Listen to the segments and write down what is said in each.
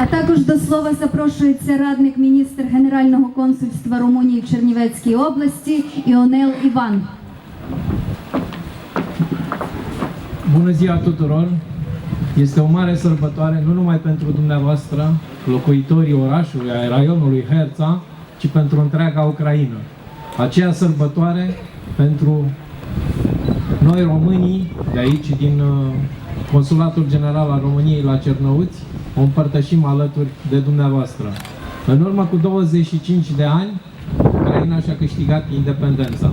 А також до слова запрошується радник міністр Генерального консульства Румунії в Чернівецькій області Іонел Іван. Bună ziua tuturor! Este o mare sărbătoare nu numai pentru dumneavoastră, locuitorii orașului, ai raionului Herța, ci pentru întreaga Ucraina. Aceea sărbătoare pentru noi românii de aici, din uh, Consulatul General al României la Cernăuți, o împărtășim alături de dumneavoastră. În urmă cu 25 de ani, Ucraina și-a câștigat independența.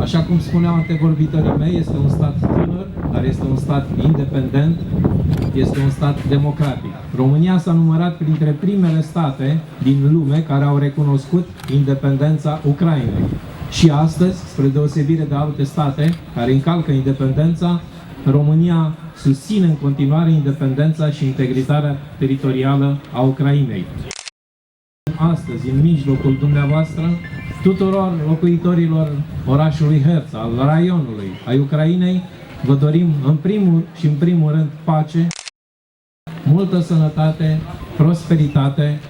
Așa cum spuneau antevorbitorii mei, este un stat tânăr, dar este un stat independent, este un stat democratic. România s-a numărat printre primele state din lume care au recunoscut independența Ucrainei. Și astăzi, spre deosebire de alte state care încalcă independența, România susține în continuare independența și integritatea teritorială a Ucrainei. Astăzi în mijlocul dumneavoastră tuturor locuitorilor orașului Herța, al raionului, ai Ucrainei, vă dorim în primul și în primul rând pace, multă sănătate, prosperitate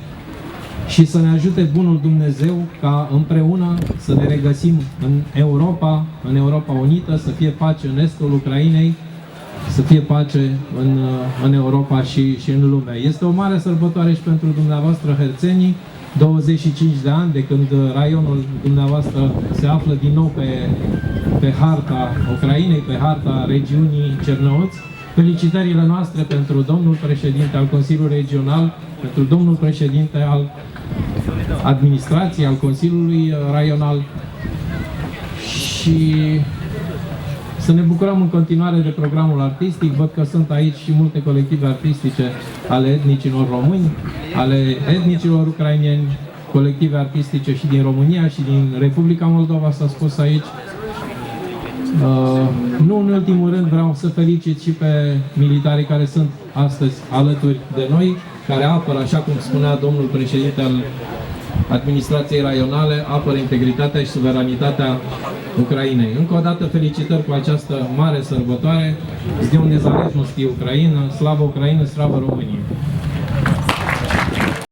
și să ne ajute Bunul Dumnezeu ca împreună să ne regăsim în Europa, în Europa Unită, să fie pace în estul Ucrainei, să fie pace în, în Europa și, și în lume. Este o mare sărbătoare și pentru dumneavoastră, herțenii, 25 de ani de când raionul dumneavoastră se află din nou pe, pe harta Ucrainei, pe harta regiunii Cernăuți. Felicitările noastre pentru domnul președinte al Consiliului Regional, pentru domnul președinte al administrației, al Consiliului Raional și să ne bucurăm în continuare de programul artistic. Văd că sunt aici și multe colective artistice ale etnicilor români, ale etnicilor ucrainieni, colective artistice și din România și din Republica Moldova, s-a spus aici. Uh, nu în ultimul rând vreau să felicit și pe militarii care sunt astăzi alături de noi, care apără, așa cum spunea domnul președinte al administrației raionale, apără integritatea și suveranitatea Ucrainei. Încă o dată felicitări cu această mare sărbătoare. Zdeu Nezaleznosti Ucraina, slavă Ucraina, slavă România!